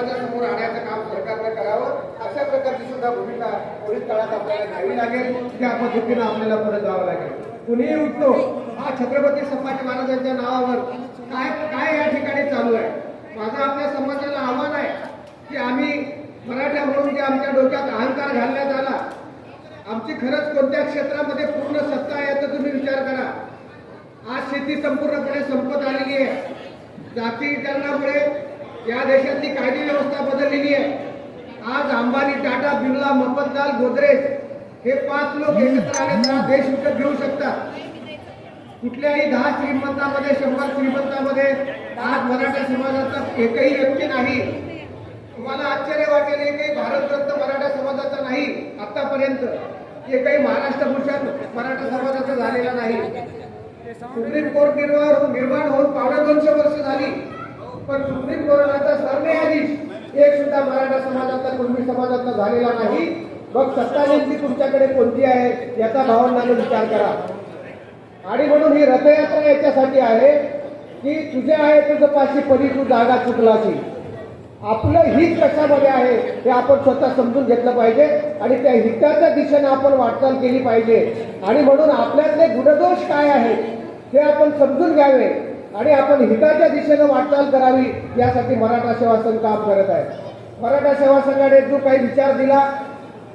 समाजासमोर आणायचं काम सरकारनं करावं अशा प्रकारची सुद्धा भूमिका पुढील काळात आपल्याला घ्यावी लागेल त्या पद्धतीनं आपल्याला परत जावं लागेल. कुणीही उठतो? हा छत्रपती संभाजी महाराजांच्या नावावर काय काय या ठिकाणी चालू आहे? माझं आपल्या समाजाला आव्हान आहे की आम्ही मराठा म्हणून जे आमच्या डोक्यात अहंकार घालण्यात आला आमची खरंच कोणत्या क्षेत्रामध्ये पूर्ण सत्ता आहे याचा तुम्ही विचार करा. आज शेती संपूर्णपणे संपत आलेली आहे. जातीकरणामुळे या देशातली कायदे व्यवस्था बदललेली आहे. आज अंबानी टाटा बिर्ला मफतलाल गोदरेज हे पाच लोक एकत्र आले हा देश विकत घेऊ शकतात. कुठल्याही दहा श्रीमंतामध्ये शंभर श्रीमंतामध्ये आज मराठा समाजाचा एकही व्यक्ती नाही. तुम्हाला आश्चर्य वाटेल एकही भारतरत्न मराठा समाजाचा नाही आतापर्यंत. एकही महाराष्ट्र भूषण मराठा समाजाचा झालेला नाही. सुप्रीम कोर्ट निर्माण होऊन निर्माण होऊन पावणे दोनशे वर्ष झाली. पण सुप्रीम कोर्टाचा सरन्यायाधीश एक सुद्धा मराठा समाजातला कुणबी समाजातला झालेला नाही. मग सत्ता नेमकी तुमच्याकडे कोणती आहे याचा भावनाने विचार करा. आणि म्हणून ही रथयात्रा याच्यासाठी आहे की तुझे आहे तुझं पाशी परी तू जागा चुकलाची आपलं हित कशामध्ये आहे हे आपण स्वतः समजून घेतलं पाहिजे आणि त्या हिताच्या दिशेने आपण वाटचाल केली पाहिजे. आणि म्हणून आपल्यातले गुणदोष काय आहेत हे आपण समजून घ्यावे. आणि आपण हिताच्या दिशेनं वाटचाल करावी यासाठी मराठा सेवा संघ काम करत आहे. मराठा सेवा संघाने जो काही विचार दिला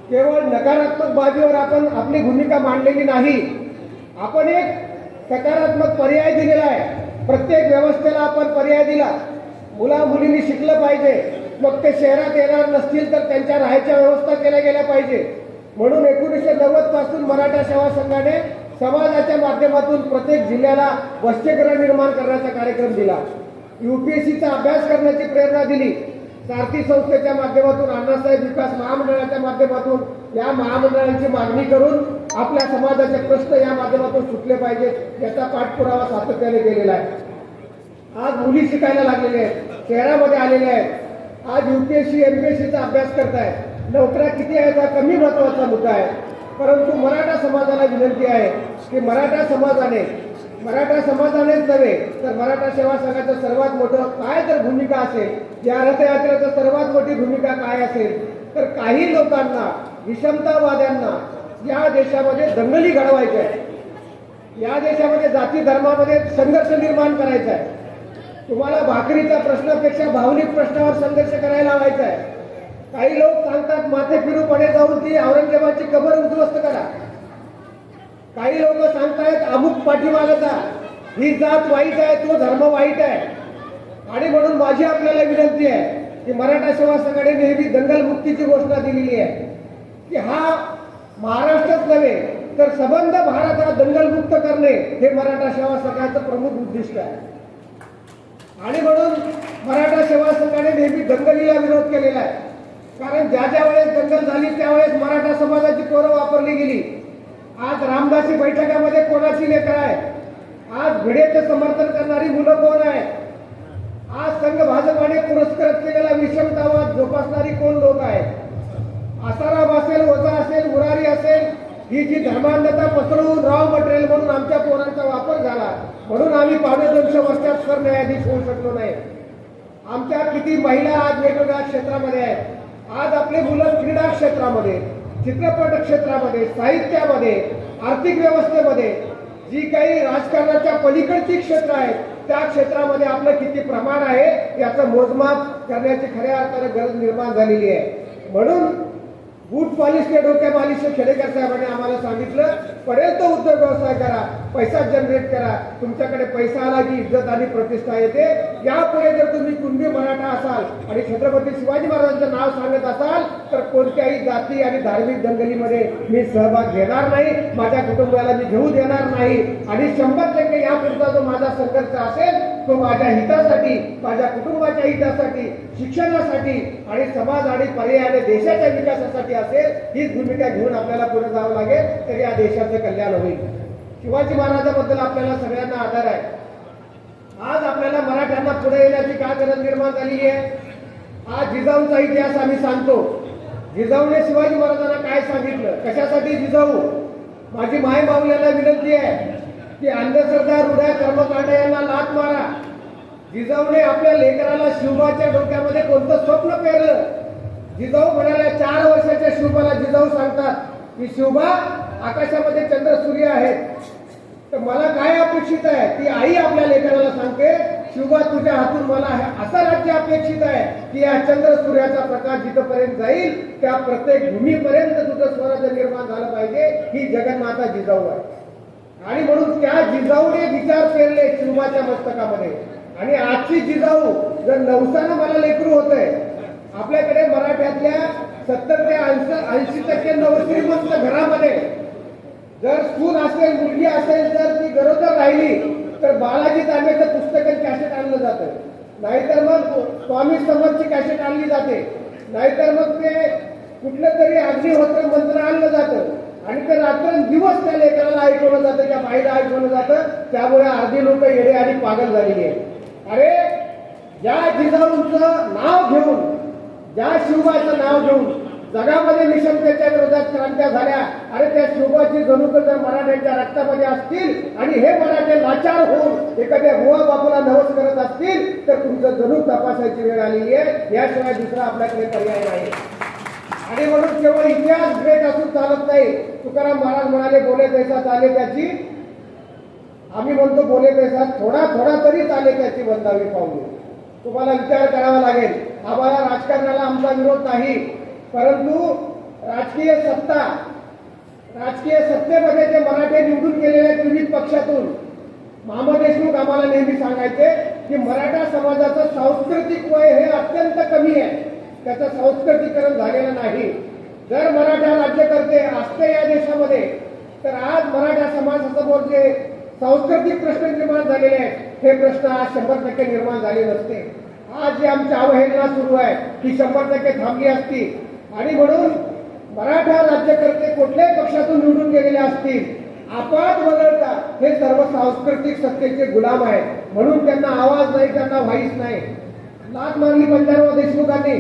केवळ नकारात्मक बाजूवर आपण आपली भूमिका मांडलेली नाही. आपण एक सकारात्मक पर्याय दिलेला आहे. प्रत्येक व्यवस्थेला आपण पर्याय दिला. मुला मुलींनी शिकलं पाहिजे. मग ते शहरात येणार नसतील तर त्यांच्या राहायच्या व्यवस्था केल्या गेल्या पाहिजे. म्हणून एकोणीसशे नव्वदपासून मराठा सेवा संघाने समाजाच्या माध्यमातून प्रत्येक जिल्ह्याला वसतिगृह निर्माण करण्याचा कार्यक्रम दिला. युपीएससीचा अभ्यास करण्याची प्रेरणा दिली. सारथी संस्थेच्या माध्यमातून अण्णासाहेब विकास महामंडळाच्या माध्यमातून या महामंडळांची मागणी करून आपल्या समाजाचे प्रश्न या माध्यमातून सुटले पाहिजेत याचा पाठपुरावा सातत्याने केलेला आहे. आज मुली शिकायला लागलेल्या आहेत शहरामध्ये आलेल्या आहेत. आज युपीएससी एमपीएससीचा अभ्यास करतायत. नोकऱ्या किती आहेत हा कमी महत्त्वाचा मुद्दा आहे. परंतु मराठा समाजाला विनंती आहे की मराठा समाजाने मराठा समाजानेच नव्हे तर मराठा सेवा संघाचं सर्वात मोठं काय तर भूमिका असेल या रथयात्रेचं सर्वात मोठी भूमिका काय असेल तर काही लोकांना विषमतावाद्यांना या देशामध्ये दंगली घडवायच्या आहे. या देशामध्ये जाती धर्मामध्ये संघर्ष निर्माण करायचा आहे. तुम्हाला भाकरीच्या प्रश्नापेक्षा भावनिक प्रश्नावर संघर्ष करायला लावायचा आहे. काही लोक सांगतात माथे फिरू पडे जाऊन ती औरंगजेबाची कबर उद्ध्वस्त करा. काही लोक सांगतायत अमुक पाठीमागचा ही जात वाईट आहे तो धर्म वाईट आहे. आणि म्हणून माझी आपल्याला विनंती आहे की मराठा सेवा संघाने नेहमी दंगलमुक्तीची घोषणा दिलेली आहे. की हा महाराष्ट्रच नव्हे तर सबंध भारत हा दंगलमुक्त करणे हे मराठा सेवा संघाचं प्रमुख उद्दिष्ट आहे. आणि म्हणून मराठा सेवा संघाने नेहमी दंगलीला विरोध केलेला आहे. कारण ज्या ज्या वेळेस दंगल झाली त्यावेळेस मराठा समाजाची पोरं वापरली गेली. आज रामदासी बैठकामध्ये कोणाची लेकर आहे आज भिडेचं समर्थन करणारी मुलं कोण आहे आज संघ भाजपाने पुरस्कृत केलेला विषमतावाद जोपासणारी कोण लोक आहेत? आसाराम असेल ओझा असेल उरारी असेल ही जी धर्मांधता पसरवून रॉ मटेरियल म्हणून आमच्या पोरांचा वापर झाला म्हणून आम्ही पावणे दोनशे वर्षात सरन्यायाधीश होऊ शकलो नाही. आमच्या किती महिला आज वेगवेगळ्या क्षेत्रामध्ये आहेत? आज आपले मुलं क्रीडा क्षेत्रामध्ये चित्रपट क्षेत्रामध्ये साहित्यामध्ये आर्थिक व्यवस्थेमध्ये जी काही राजकारणाच्या पलीकडची क्षेत्र आहेत त्या क्षेत्रामध्ये आपलं किती प्रमाण आहे याचं मोजमाप करण्याची खऱ्या अर्थाने गरज निर्माण झालेली आहे. म्हणून बूट पॉलिश के डोक्या पॉलिश खेडेकर साहेबांनी आम्हाला सांगितलं पर्यंत उद्योग व्यवसाय करा पैसा जनरेट करा तुमच्याकडे पैसा आला की इज्जत आणि प्रतिष्ठा येते. यापुढे जर तुम्ही कुणबी मराठा असाल आणि छत्रपती शिवाजी महाराजांचं नाव सांगत असाल तर कोणत्याही जाती आणि धार्मिक दंगलीमध्ये मी सहभाग घेणार नाही माझ्या कुटुंबाला मी घेऊ देणार नाही. आणि शंभर टक्के यापुढचा जो माझा संघर्ष असेल तो माझ्या हितासाठी माझ्या कुटुंबाच्या हितासाठी शिक्षणासाठी आणि समाज आणि पर्यायाने देशाच्या विकासासाठी असेल हीच भूमिका घेऊन आपल्याला पुढे जावं लागेल तर या देशाचं कल्याण होईल. शिवाजी महाराजाबद्दल आपल्याला सगळ्यांना आधार आहे. आज आपल्याला मराठ्यांना पुढे येण्याची काय गरज निर्माण झाली आहे? आज जिजाऊचा इतिहास आम्ही सांगतो. जिजाऊने शिवाजी महाराजांना काय सांगितलं? कशासाठी जिजाऊ? माझी माय माऊल्याला विनंती आहे की अंधश्रद्धा हृदय कर्मकांड यांना लात मारा. जिजाऊने आपल्या लेकराला शिवबाच्या डोक्यामध्ये कोणतं स्वप्न पेरलं? जिजाऊ म्हणाल्या चार जिजाऊ सांगतात की शिवबा आकाशामध्ये चंद्र सूर्य आहेत. तर मला काय अपेक्षित आहे? ती आई आपल्या लेकराला सांगते शिवबा तुझ्या हातून मला असं राज्य अपेक्षित आहे की या चंद्र सूर्याचा प्रकाश जिथपर्यंत जाईल त्या प्रत्येक भूमीपर्यंत तुझं स्वराज्य निर्माण झालं पाहिजे. ही जगन्माता जिजाऊ आहे. आणि म्हणून त्या जिजाऊने विचार पेरले शिवबाच्या मस्तकामध्ये. आणि आजची जिजाऊ जर नवसानं मला लेकरू होत आपल्याकडे मराठ्यातल्या सत्तर ते ऐंशी टक्के नवश्रीमंत घरामध्ये जर सून असेल मुलगी असेल तर ती गरोदर राहिली तर बालाजी तांबेचं पुस्तक कॅसेट आणलं जातं नाहीतर मग स्वामी समर्थची कॅसेट आणली जाते. नाहीतर मग ते कुठलं तरी अग्निहोत्र मंत्र आणलं जातं. आणि ते रात्रंदिवस त्या लेकराला ऐकवलं जातं त्या बाईला ऐकवलं जातं. त्यामुळे अर्धी लोक येडे आणि पागल झालेली आहे अरे ज्या जिजाऊंचं नाव घेऊन ज्या शिवबाचं नाव घेऊन जगामध्ये निशंकतेच्या विरोधात क्रांत्या झाल्या अरे त्या शिवबाची जणूक जर मराठ्यांच्या रक्तामध्ये असतील आणि हे मराठे लाचार होऊन एखाद्या बुवा बापूला नवस करत असतील तर तुमचं जणूक तपासायची वेळ आलेली आहे. याशिवाय दुसरा आपल्याकडे पर्याय नाही. आणि म्हणून केवळ इतिहास ग्रेट असून चालत नाही. तुकाराम महाराज म्हणाले बोले तैसा चाले त्याची. आम्ही म्हणतो बोले तैसा थोडा थोडा तरी चाले त्याची बंदावी पाहू तुम्हाला विचार करावा लागेल. आम्हाला राजकारणाला आमचा विरोध नाही. परंतु राजकीय सत्ता राजकीय सत्तेमध्ये जे मराठे निवडून गेलेले आहेत विविध पक्षातून मामा देशमुख आम्हाला नेहमी सांगायचे की मराठा समाजाचं सांस्कृतिक वय हे अत्यंत कमी आहे. त्याचं संस्कृतीकरण झालेलं नाही. जर मराठा राज्यकर्ते असते या देशामध्ये तर आज मराठा समाजासमोर जे सांस्कृतिक प्रश्न निर्माण झालेले आहेत हे प्रश्न आज शंभर टक्के निर्माण झाले नसते. आज जी आमची अवहेलना सुरू आहे ती शंभर टक्के थांबली असती. आणि म्हणून मराठा राज्यकर्ते कुठल्याही पक्षातून निवडून गेलेले असतील आपण वगळता हे सर्व सांस्कृतिक सत्तेचे गुलाम आहेत. म्हणून त्यांना आवाज नाही त्यांना व्हाईस नाही. लाट मारली पंजाबराव देशमुखांनी.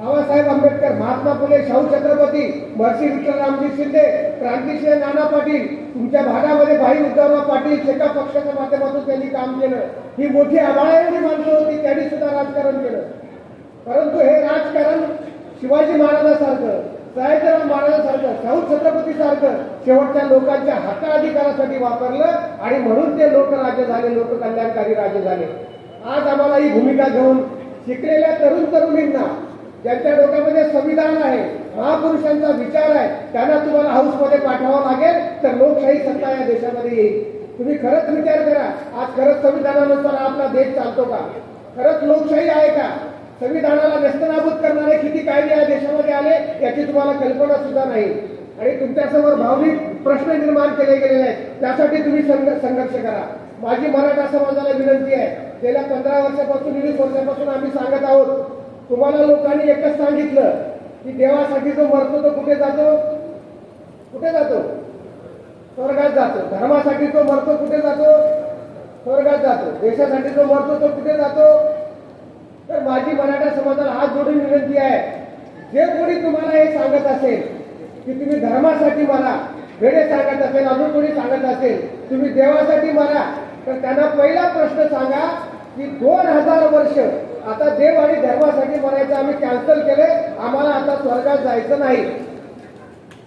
बाबासाहेब आंबेडकर महात्मा फुले शाहू छत्रपती महर्षी विठ्ठलरामजी शिंदे क्रांतिसिंह नाना पाटील तुमच्या भागामध्ये भाई उद्धवराव पाटील एका पक्षाच्या माध्यमातून त्यांनी काम केलं. ही मोठी आबाळाएवढी माणसं होती त्यांनी सुद्धा राजकारण केलं. परंतु हे राजकारण शिवाजी महाराजांसारखं सयाजीराव महाराजांसारखं शाहू छत्रपती सारखं शेवटच्या लोकांच्या हक्काधिकारासाठी वापरलं आणि म्हणून ते लोकराज्य झाले लोककल्याणकारी राज्य झाले. आज आम्हाला ही भूमिका घेऊन शिकलेल्या तरुण तरुणींना ज्यांच्या डोक्यामध्ये संविधान आहे महापुरुषांचा विचार आहे त्यांना तुम्हाला हाऊसमध्ये पाठवावं लागेल तर लोकशाही सत्ता या देशामध्ये येईल. तुम्ही खरंच विचार करा आज खरंच संविधानानुसार आपला देश चालतो का? खरंच लोकशाही आहे का? संविधानाला व्यस्तनाभूत करणारे किती कायदे या देशामध्ये आले याची तुम्हाला कल्पना सुद्धा नाही. आणि तुमच्यासमोर भावनिक प्रश्न निर्माण केले गेलेले आहेत त्यासाठी तुम्ही संघ- संघर्ष करा. माझी मराठा समाजाला विनंती आहे गेल्या पंधरा वर्षापासून वीस वर्षापासून आम्ही सांगत आहोत तुम्हाला लोकांनी एकच सांगितलं की देवासाठी जो मरतो तो कुठे जातो? कुठे जातो? स्वर्गात जातो. धर्मासाठी जो मरतो कुठे जातो? स्वर्गात जातो. देशासाठी जो मरतो तो कुठे जातो? तर माझी मराठा समाजाला हात जोडून विनंती आहे जे कोणी तुम्हाला हे सांगत असेल की तुम्ही धर्मासाठी मला वेळे सांगत असेल अजून कोणी सांगत असेल तुम्ही देवासाठी मला तर त्यांना पहिला प्रश्न सांगा की दोन हजार वर्ष आता देव आणि धर्मासाठी म्हणायचं आम्ही कॅन्सल केले आम्हाला आता स्वर्गात जायचं नाही.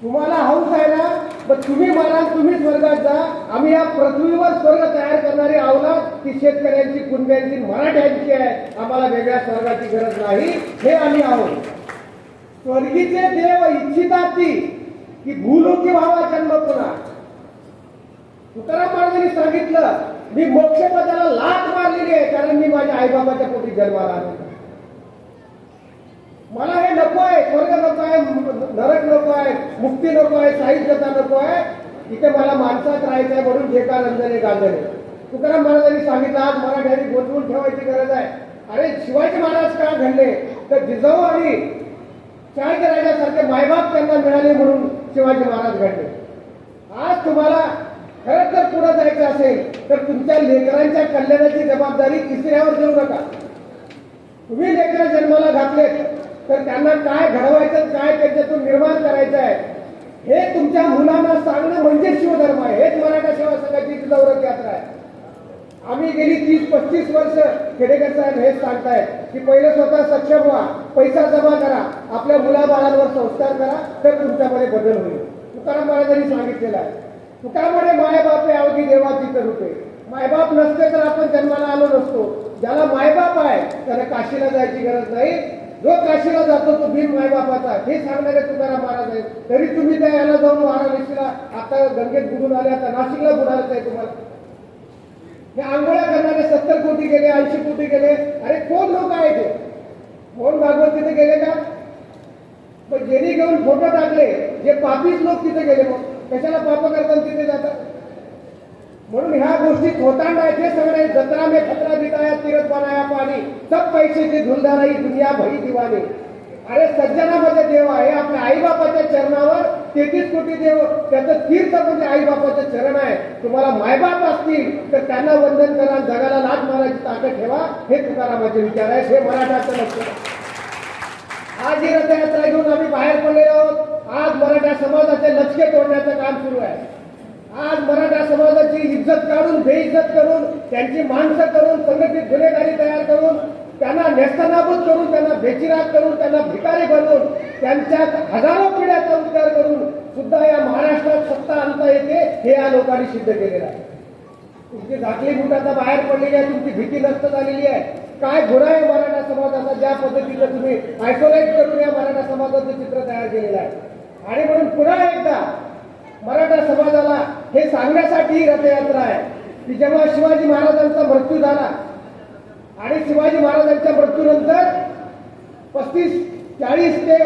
तुम्हाला हाऊस आहे ना मग तुम्ही म्हणाल तुम्ही स्वर्गात जा. आम्ही या पृथ्वीवर स्वर्ग तयार करणारी अवलाद ती शेतकऱ्यांची कुंड्यांची मराठ्यांची आहे. आम्हाला वेगळ्या स्वर्गाची गरज नाही. हे आम्ही आहोत. स्वर्गीचे देव इच्छितात ती की भूलोकी व्हावा जन्म पुन्हा. तुकाराम महाराजांनी सांगितलं मी मोक्षपदाला लाट मारलेली आहे कारण मी माझ्या आईबाबाच्या पोटी जन्माला आलो मला हे नको आहे स्वर्ग नको आहे नरक नको आहे मुक्ती नको आहे साहित्यता नको आहे. इथे मला माणसात राहायचं आहे म्हणून जे का रंजने तुकाराम महाराजांनी सांगितलं आज मराठ्यांनी गोठवून ठेवायची गरज आहे. अरे शिवाजी महाराज का घडले? तर जिजाऊ आणि चाळके राजासारखे मायबाप त्यांना मिळाले म्हणून शिवाजी महाराज घडले. आज तुम्हाला खरंच जर पुढे जायचं असेल तर तुमच्या लेकरांच्या कल्याणाची जबाबदारी तिसऱ्यावर देऊ नका. तुम्ही लेकरं जन्माला घातलेत तर त्यांना काय घडवायचं काय त्याच्यातून निर्माण करायचं आहे हे तुमच्या मुलांना सांगणं म्हणजे शिवधर्म आहे. हेच मराठा सेवा संघाची जिजाऊ यात्रा आहे. आम्ही गेली तीस पस्तीस वर्ष खेडेकर साहेब हेच सांगतायत की पहिले स्वतः सक्षम व्हा पैसा जमा करा आपल्या मुलाबाळांवर संस्कार करा तर तुमच्यामध्ये बदल होईल. तुकाराम महाराजांनी सांगितलेलं आहे. तुकारामाने मायबाप आहे अवघी देवाची तर रूपे मायबाप नसते तर आपण जन्माला आलो नसतो. ज्याला मायबाप आहे त्याला काशीला जायची गरज नाही. जो काशीला जातो तो भीम मायबापाचा हे सांगणारे तुकाराम महाराज आहेत. तरी तुम्ही त्या याला जाऊन वाराणसीला आता गंगेत बुडून आले आता नाशिकला बुडायचं आहे तुम्हाला. हे आंघोळ्या करणारे सत्तर कोटी गेले ऐंशी कोटी गेले. अरे कोण लोक आहेत ते कोण भागवत तिथे गेले का? पण जेणे घेऊन फोटो टाकले. जे पापीच लोक तिथे गेले मग. कशाला पाप करतात तिथे जातात? म्हणून ह्या गोष्टी खोतांड आहेत सगळे जत्रा में खतरा बिताया तीरथ बनाया पाणी. सब पैसे की धुलधाराई दुनिया भई दिवाने. अरे सज्जनामध्ये देव आहे आपल्या आईबापाच्या चरणावर तेहतीस कोटी देव त्याचं तीर्थ म्हणजे आईबापाचं चरण आहे. तुम्हाला मायबाप असतील तर त्यांना वंदन करा जगाला लाट मारायची ताकद ठेवा. हे तुकारामाचे विचार आहेत हे मराठाचं लक्ष आज ही रथयात्रा घेऊन आम्ही बाहेर पडलेलो आहोत. आज मराठा समाजाचे लचके तोडण्याचं काम सुरू आहे. आज मराठा समाजाची इज्जत काढून बेइज्जत करून त्यांची माणसं करून संघटित गुन्हेगारी तयार करून त्यांना नेस्तनाबूत करून त्यांना बेचिराग करून त्यांना भिकारी बनवून त्यांच्या हजारो पिढ्याचा उद्धार करून सुद्धा या महाराष्ट्रात सत्ता आणता येते हे या लोकांनी सिद्ध केलेलं आहे. तुमची झाकली बुट आता बाहेर पडलेली आहे तुमची भीती नष्ट झालेली आहे. काय गुन्हा आहे मराठा समाजाचा? ज्या पद्धतीनं तुम्ही आयसोलेट करून या मराठा समाजाचं चित्र तयार केलेलं आहे. आणि म्हणून पुन्हा एकदा मराठा समाजाला हे सांगण्यासाठी ही रथयात्रा आहे की जेव्हा शिवाजी महाराजांचा मृत्यू झाला आणि शिवाजी महाराजांच्या मृत्यूनंतर पस्तीस चाळीस ते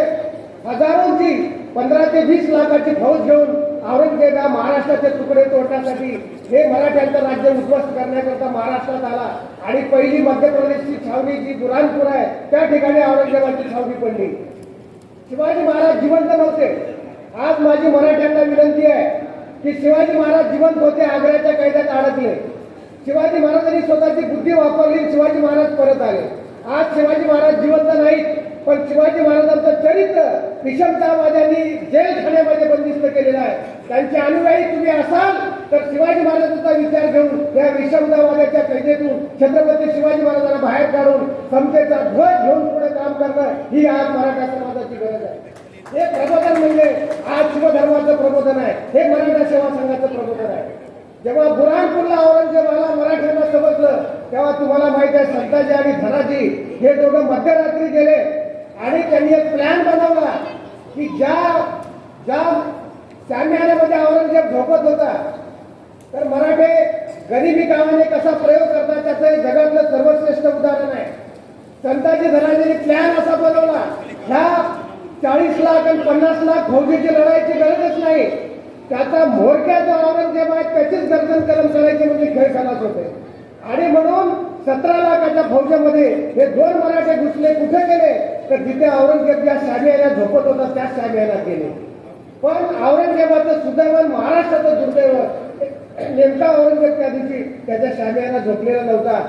हजारोंची पंधरा ते वीस लाखाची फौज घेऊन औरंगजेब हा महाराष्ट्राचे तुकडे तोडण्यासाठी हे मराठ्यांचं राज्य उद्ध्वस्त करण्याकरता महाराष्ट्रात आला. आणि पहिली मध्य प्रदेशची छावणी जी बुरानपूर आहे त्या ठिकाणी औरंगजेबाची छावणी पडली. शिवाजी महाराज जिवंत नव्हते. आज माझी मराठ्यांना विनंती आहे की शिवाजी महाराज जिवंत होते आग्र्याच्या कैद्यात अडकले शिवाजी महाराजांनी स्वतःची बुद्धी वापरली शिवाजी महाराज परत आले. आज शिवाजी महाराज जिवंत नाहीत पण शिवाजी महाराजांचं चरित्र विषमतावाद्यांनी जेल खाण्यामध्ये बंदिस्त केलेलं आहे. त्यांचे अनुयायी तुम्ही असाल तर शिवाजी महाराजांचा विचार घेऊन या विषमतावाद्याच्या कैदेतून छत्रपती शिवाजी महाराजांना बाहेर काढून समतेचा ध्वज घेऊन पुढे काम करणं ही आज मराठा समाज हे प्रबोधन म्हणजे आज शिवधर्माचं प्रबोधन आहे. हे मराठा सेवा संघाचं प्रबोधन आहे. जेव्हा बुरहानपूरला औरंगजेबाला मराठ्यांना समजलं तेव्हा तुम्हाला माहीत आहे संताजी आणि धनाजी हे दोघं मध्यरात्री गेले आणि त्यांनी एक प्लॅन बनवला की ज्या ज्या शामियानामध्ये औरंगजेब झोपत होता तर मराठे गरिबी गावाने कसा प्रयोग करतात त्याचं हे जगातलं सर्वश्रेष्ठ उदाहरण आहे. संताजी धनाजीने प्लॅन असा बनवला चाळीस लाख आणि पन्नास लाख फौजेची लढायची गरजच नाही. त्याचा मोरक्या जो औरंगजेब आहे त्याचीच गर्दन कलम करायचे म्हणजे खेळ खलास होते आणि म्हणून सतरा लाखाच्या फौजेमध्ये हे दोन मराठे घुसले कुठे गेले? तर जिथे औरंगजेब ज्या शामियाला झोपत होता त्याच शामियाला गेले. पण औरंगजेबाचं सुदैवन महाराष्ट्राचं दुर्दैव नेमका औरंगजेब त्या दिवशी त्याच्या शामियाला झोपलेला नव्हता.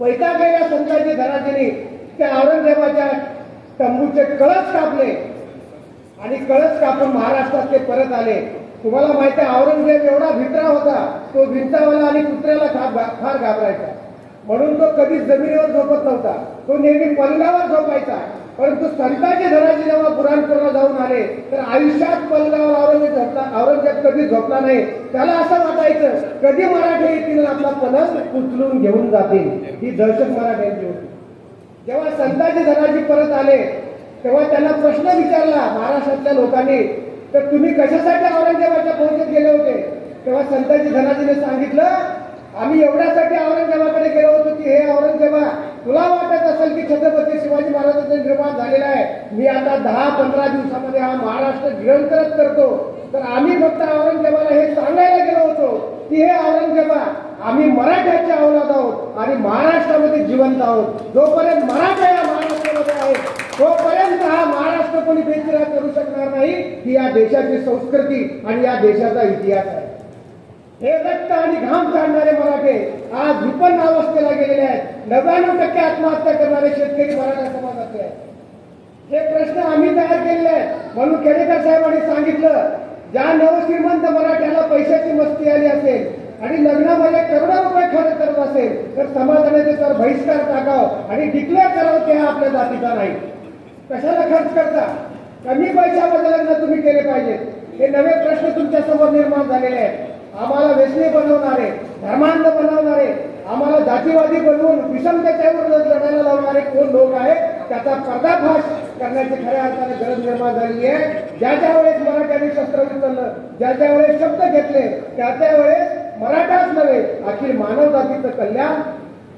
वैतागलेल्या संतांची धनाजीने त्या औरंगजेबाच्या तंबूचे कळस कापले. आणि कळस कापून महाराष्ट्रात ते परत आले. तुम्हाला माहिती आहे औरंगजेब एवढा भित्रा होता तो भिंतावाला आणि कुत्र्याला फार घाबरायचा. म्हणून तो कधीच जमिनीवर झोपत नव्हता. तो नेहमी पल्लावर झोपायचा. परंतु संतांच्या धनाजी जेव्हा पुराणपूरला जाऊन आले तर आयुष्यात पल्लावर औरंगजेब झोपला औरंगजेब कधी झोपला नाही. त्याला असं वाटायचं कधी मराठे येतील आपला पलंग उचलून घेऊन जातील. ही दहशत मराठ्यांची होती. जेव्हा संताजी धनाजी परत आले तेव्हा त्यांना प्रश्न विचारला महाराष्ट्रातल्या लोकांनी तर तुम्ही कशासाठी औरंगजेबाच्या फौजेत गेले होते? तेव्हा संताजी धनाजीने सांगितलं आम्ही एवढ्यासाठी औरंगजेबाकडे गेलो होतो की हे औरंगजेबा तुला वाटत असेल की छत्रपती शिवाजी महाराजांचा निर्माण झालेला आहे? मी आता दहा पंधरा दिवसामध्ये हा महाराष्ट्र गिळंकृत करतो. तर आम्ही फक्त औरंगजेबाला हे सांगायला गेलो होतो. की हे औरंगजेबा आम्ही मराठ्याच्या अवलाद आहोत आणि महाराष्ट्रामध्ये जिवंत आहोत. जोपर्यंत मराठा या महाराष्ट्रामध्ये आहे तोपर्यंत हा महाराष्ट्र कोणी बेचिरा करू शकणार नाही. ही या देशाची संस्कृती आणि या देशाचा इतिहास आहे. हे रक्त आणि घाम काढणारे मराठे आज विपन्न अवस्थेला गेलेले आहेत. नव्याण्णव टक्के आत्महत्या करणारे शेतकरी मराठा समाजाचे आहेत. हे प्रश्न आम्ही तयार केलेले आहेत. म्हणून केडेकर साहेबांनी सांगितलं ज्या नवश्रीमंत मराठ्याला पैशाची मस्ती आली असेल आणि लग्नामध्ये म्हणजे करोडो रुपये खर्च करत असेल तर समाजाने त्याच्यावर बहिष्कार टाकावं आणि डिक्लेअर करावं की हा आपल्या जातीचा नाही. कशाला खर्च करता? कमी पैशामध्ये लग्न तुम्ही केले पाहिजेत हे नवे प्रश्न तुमच्यासमोर निर्माण झालेले आहेत. आम्हाला वेसणी बनवणारे धर्मांध बनवणारे आम्हाला जातीवादी बनवून विषमतेच्या विरोधात लढायला लावणारे कोण लोक आहेत? त्याचा पर्दाफाश करण्याची खऱ्या अर्थाने गरज निर्माण झालेली आहे. ज्या ज्या वेळेस मराठ्यांनी शस्त्र उचललं ज्या ज्या वेळेस शब्द घेतले त्या त्या वेळेस मराठाच नव्हे अखिल मानव जातीचं कल्याण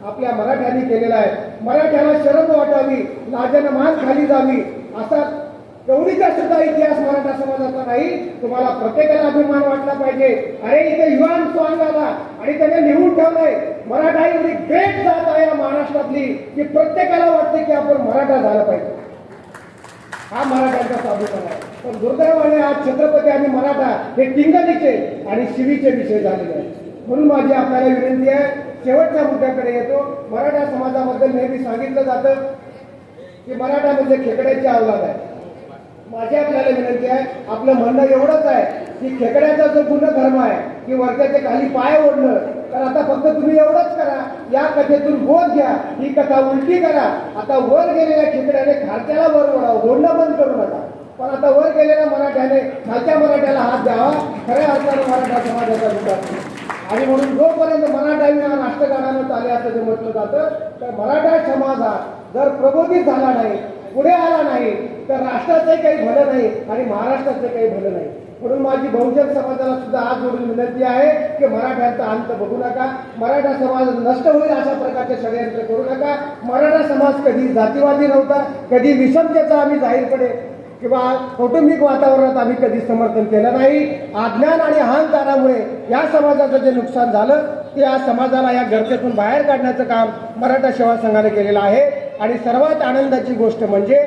आपल्या मराठ्यांनी केलेलं आहे. मराठ्याला शरद वाटावी लाजन मान खाली जावी असा एवढीचा सुद्धा इतिहास मराठा समाजाचा नाही. तुम्हाला प्रत्येकाला अभिमान वाटला पाहिजे. अरे इथे युवान स्वांग आला आणि त्याने लिहून ठेवलंय मराठा एवढी ग्रेट जात आहे या महाराष्ट्रातली की प्रत्येकाला वाटते की आपण मराठा झाला पाहिजे. हा मराठ्यांचा स्वाभिमान आहे. पण दुर्दैवाने आज छत्रपती आणि मराठा हे टिंगलीचे आणि शिवीचे विषय झालेले आहेत. म्हणून माझी आपल्याला विनंती आहे शेवटच्या मुद्द्याकडे येतो. मराठा समाजाबद्दल नेहमी सांगितलं जातं की मराठा म्हणजे खेकड्याची अवलाद आहे. माझी आपल्याला विनंती आहे आपलं म्हणणं एवढंच आहे की खेकड्याचा जो गुणधर्म आहे की वर्गाचे खाली पाय ओढणं तर आता फक्त तुम्ही एवढंच करा. या कथेतून बोध घ्या ही कथा उलटी करा. आता वर गेलेल्या खेकड्याने खालच्याला वर ओढा ओढणं बंद करू नका. पण आता वर गेलेल्या मराठ्याने खालच्या मराठ्याला हात द्यावा. खऱ्या अर्थाने मराठा समाजाचा विकास आणि म्हणून जोपर्यंत मराठा विना राष्ट्रगानानं चाले असं जे म्हटलं जातं तर मराठा समाज हा जर प्रबोधित झाला नाही पुढे आला नाही तर राष्ट्राचे काही भलं नाही आणि महाराष्ट्राचे काही भलं नाही. म्हणून माझी बहुजन समाजाला सुद्धा आज जोडून विनंती आहे की मराठ्यांचा अंत बघू नका. मराठा समाज नष्ट होईल अशा प्रकारचे षडयंत्र करू नका. मराठा समाज कधी जातीवादी नव्हता कधी विषमतेचा आम्ही जाहीरपणे किंवा कौटुंबिक वातावरणात आम्ही कधी समर्थन केलं नाही. अज्ञान आणि अहंकारामुळे या समाजाचं जे नुकसान झालं ते या समाजाला या गर्तेतून बाहेर काढण्याचं काम मराठा सेवा संघाने केलेलं आहे. आणि सर्वात आनंदाची गोष्ट म्हणजे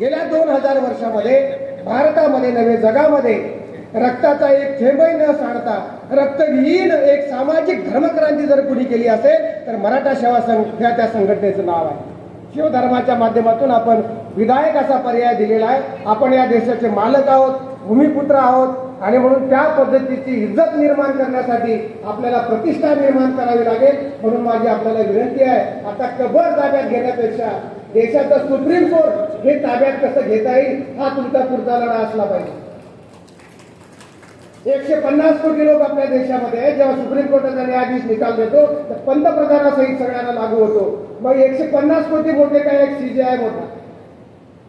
गेल्या दोन हजार वर्षामध्ये भारतामध्ये नव्हे जगामध्ये रक्ताचा एक थेंबही न सांडता रक्तविहीन एक सामाजिक धर्मक्रांती जर कुणी केली असेल तर मराठा सेवा संघ ह्या त्या संघटनेचं नाव आहे. शिवधर्माच्या माध्यमातून आपण विधायक असा पर्याय दिलेला आहे. आपण या देशाचे मालक आहोत भूमिपुत्र आहोत आणि म्हणून त्या पद्धतीची इज्जत निर्माण करण्यासाठी आपल्याला प्रतिष्ठा निर्माण करावी लागेल म्हणून माझी आपल्याला विनंती आहे. आता कबर ताब्यात घेण्यापेक्षा देशाचं सुप्रीम कोर्ट हे ताब्यात कसं घेता येईल हा तुमचा पुढचा लढा असला पाहिजे. एकशे पन्नास कोटी लोक आपल्या देशामध्ये आहेत. जेव्हा सुप्रीम कोर्टाचा न्यायाधीश निकाल देतो तर पंतप्रधानासहित सगळ्यांना लागू होतो. मग एकशे पन्नास कोटी मोठे काय एक सीजीआय मोठा?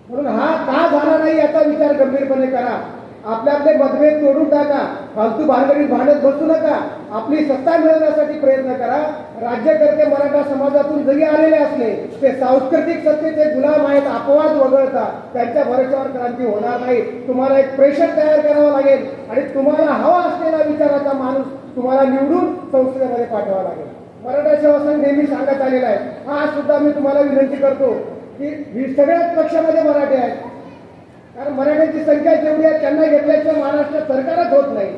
म्हणून हा का झाला नाही याचा विचार गंभीरपणे करा. आपले आपले मतभेद तोडून टाका. फालतू भानगडीत भांडत बसू नका. आपली सत्ता मिळवण्यासाठी प्रयत्न करा. राज्यकर्ते मराठा समाजातून जरी आलेले असले ते सांस्कृतिक सत्तेचे गुलाम आहेत अपवाद वगळता. त्यांच्या भरोश्यावर क्रांती होणार नाही. तुम्हाला एक प्रेशर तयार करावा लागेल. आणि तुम्हाला हवा असलेला विचाराचा माणूस तुम्हाला निवडून संसदेमध्ये पाठवावा लागेल. मराठा सेवा संघ नेहमी सांगत आलेला आहे. आज सुद्धा मी तुम्हाला विनंती करतो की ही सगळ्याच पक्षामध्ये मराठी आहेत कारण मराठ्यांची संख्या जेवढी आहे त्यांना घेतल्याशिवाय महाराष्ट्र सरकारच होत नाही.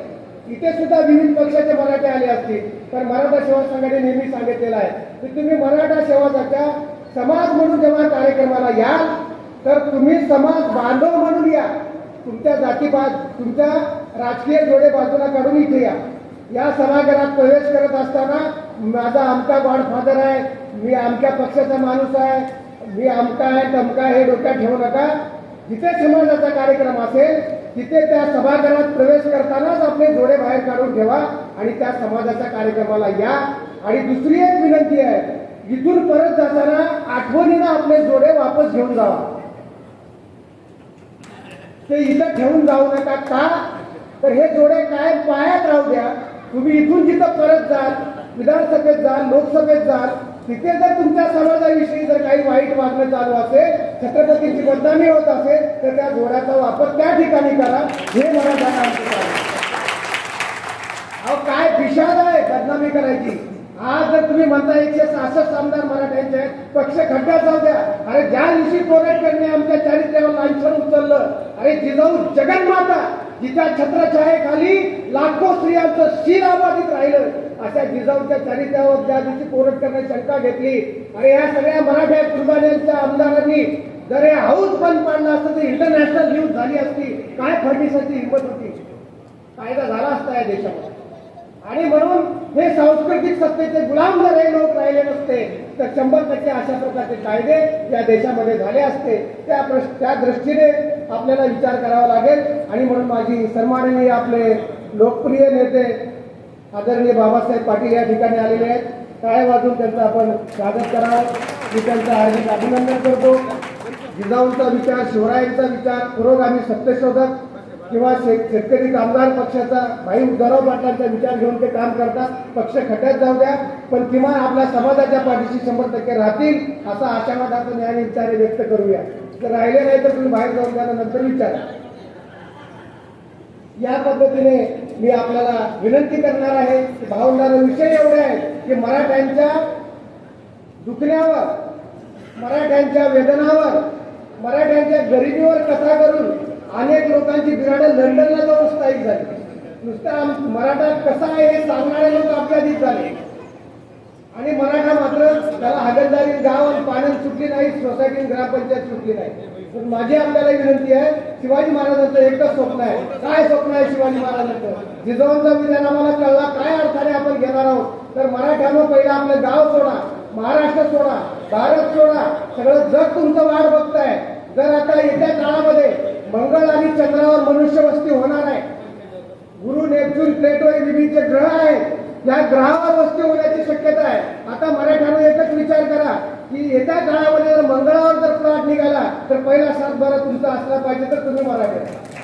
इथे सुद्धा विविध पक्षाचे मराठे आले असतील. तर मराठा सेवा संघाने नेहमी सांगितलेलं आहे की तुम्ही मराठा सेवाचा समाज म्हणून जेव्हा कार्यक्रमाला याल तर तुम्ही समाज बांधव म्हणून या. तुमच्या जातीबाद तुमच्या राजकीय जोडे बाजूला काढून इथे या. या सभागृहात प्रवेश करत असताना माझा आमका गॉडफादर आहे मी आमच्या पक्षाचा माणूस आहे मी आमका आहे तमका हे डोक्यात ठेवू नका. जिथे समाजाचा कार्यक्रम असेल तिथे त्या सभागृहात प्रवेश करतानाच आपले जोडे बाहेर काढून ठेवा आणि त्या समाजाच्या कार्यक्रमाला या. आणि दुसरी एक विनंती आहे इथून परत जाताना आठवणीनं आपले जोडे वापस घेऊन जावा. ते इथं ठेवून जाऊ नका का? तर हे जोडे काय पायात राहू द्या. तुम्ही इथून जिथं परत जाल विधानसभेत जाल लोकसभेत जाल तिथे जर तुमच्या समाजाविषयी जर काही वाईट वागणं चालू असेल छत्रपतींची बदनामी होत असेल तर त्या घोड्याचा वापर त्या ठिकाणी करा. हे मला जाणं अहो काय विषाद आहे बदनामी करायची? आज जर तुम्ही म्हणता एकशे सहासष्ट आमदार मराठ्यांचे आहेत, पक्ष खड्ड्यात जाऊ द्या. अरे ज्या दिवशी कोरेटकरने आमच्या चारित्र्यावर लांछन उचललं अरे जिजाऊ जगन्माता. जिच्या छत्रछायेखाली लाखो स्त्रियांचं शिर आबादित राहिलं अशा जिजाऊच्या चरित्र्यावर ज्या दिवशी कोरेटकरने शंका घेतली. आणि या सगळ्या मराठ्या कुर्बान्यांच्या आमदारांनी जर हे हाऊस बंद पाडलं असतं तर इंटरनॅशनल न्यूज झाली असती. काय फडणवीसाची हिंमत होती? कायदा झाला असता या देशामध्ये. आणि म्हणून हे सांस्कृतिक सत्तेचे गुलाम जर हे लोक राहिले नसते तर शंभर टक्के अशा प्रकारचे कायदे या देशामध्ये झाले असते. त्या प्रश- त्या दृष्टीने आपल्याला विचार करावा लागेल. आणि म्हणून माझी सन्माननीय आपले लोकप्रिय नेते आदरणीय बाबासाहेब पाटील या ठिकाणी आलेले आहेत. काय वाजून त्यांचं आपण स्वागत करावं. मी त्यांचं हार्दिक अभिनंदन करतो. जिजाऊंचा विचार शिवरायांचा विचार पुरोगामी सत्यशोधक किंवा शेतकरी कामगार पक्षाचा भाई उद्धवराव पाटलांचा विचार घेऊन ते काम करतात. पक्ष खट्यात जाऊ द्या पण किमान आपल्या समाजाच्या पाठीशी शंभर टक्के राहतील असा आशावादाचा न्याय विचार व्यक्त करूया. जर राहिले नाही तर तुम्ही बाहेर जाऊन द्या नंतर विचारा. या पद्धतीने मी आपल्याला विनंती करणार आहे की भावंडारा विषय एवढे आहेत की मराठ्यांच्या दुखण्यावर मराठ्यांच्या वेदनावर मराठ्यांच्या गरिबीवर कथा करून अनेक लोकांची बिराडं लंडनला जाऊन स्थायिक झाली. नुसत्या मराठा कसा आहे हे सांगणारे लोक अत्याधिक झाले आणि मराठा मात्र त्याला गाव आणि पाण्यात सुटली नाही सोसायटी ग्रामपंचायत सुटली नाही. पण माझी आपल्याला विनंती आहे शिवाजी महाराजांचं एकच स्वप्न आहे. काय स्वप्न आहे शिवाजी महाराजांचं? जिजाऊंचा विधान आम्हाला कळला काय अर्थाने आपण घेणार आहोत? तर मराठ्यानं पहिलं आपलं गाव सोडा महाराष्ट्र सोडा भारत सोडा. सगळं जग तुमचं वाट बघताय. जर आता येत्या काळामध्ये मंगळ आणि चंद्रावर मनुष्य वस्ती होणार आहे गुरु नेपच्यून प्लेटो हे विविध ग्रह आहेत या ग्रहावर वस्ती होण्याची शक्यता आहे. आता मराठ्यानं एकच विचार करा की येत्या काळामध्ये जर मंगळावर जर प्लॉट निघाला तर पहिला सातबारा तुमचा असला पाहिजे तर तुम्ही मराठी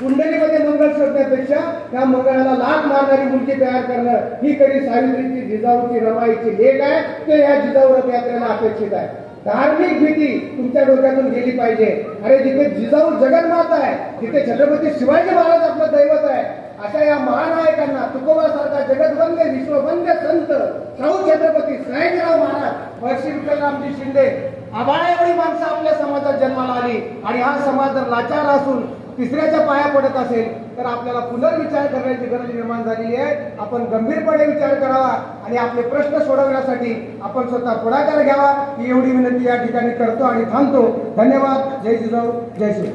कुंडलीमध्ये मंगळ शोधण्यापेक्षा त्या मंगळाला लाट मारणारी मुलगी तयार करणं ही कधी सावित्रीची जिजाऊची रमाईची लेख आहे ते या जिजाऊ रथ यात्रेला अपेक्षित आहे. धार्मिक भीती तुमच्या डोक्यातून गेली पाहिजे. अरे जिथे जिजाऊ जगन्माता आहे तिथे छत्रपती शिवाजी महाराज आपलं दैवत आहे. अशा या महानायकांना तुकोबासारखा जगदवंद्य विश्ववंद्य संत शाहू छत्रपती सयाजीराव महाराज महर्षी विठ्ठलरामजी शिंदे आबाळा एवढी माणसं आपल्या समाजात जन्माला आली आणि हा समाज जर लाचार असून तिसऱ्याच्या पाया पडत असेल तर आपल्याला पुनर्विचार करण्याची गरज निर्माण झालेली आहे. आपण गंभीरपणे विचार करावा आणि आपले प्रश्न सोडवण्यासाठी आपण स्वतः पुढाकार घ्यावा. ही एवढी विनंती या ठिकाणी करतो आणि थांबतो. धन्यवाद. जय जिजाऊ. जय श्री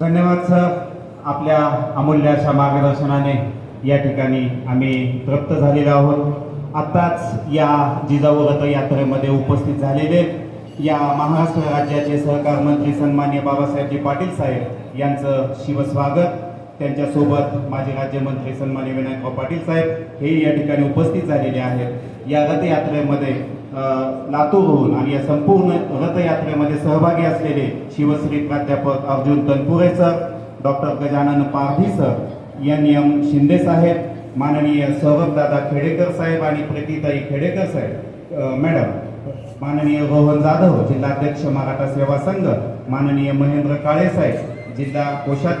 धन्यवाद सर. आपल्या अमूल्य अशा मार्गदर्शनाने या ठिकाणी आम्ही तृप्त झालेलो आहोत. आत्ताच या जिजाऊ रथ यात्रेमध्ये उपस्थित झालेले या महाराष्ट्र राज्याचे सहकार मंत्री सन्मान्य बाबासाहेबजी पाटील साहेब यांचं शिवस्वागत. त्यांच्यासोबत माजी राज्यमंत्री सन्मान्य विनायकराव पाटील साहेब हे या ठिकाणी उपस्थित झालेले आहेत. या रथयात्रेमध्ये लातूरहून आणि या संपूर्ण रथयात्रेमध्ये सहभागी असलेले शिवश्री प्राध्यापक Arjun Tanpure sir doctor Gajanan Pardhi sir N M Shinde साहेब माननीय सौरभदादा खेडेकर साहेब आणि प्रीतीताई खेडेकर साहेब मॅडम माननीय रोहन जाधव जिल्हाध्यक्ष मराठा सेवा संघ माननीय महेंद्र काळे साहेब जिल्हा कोषाध्यक्ष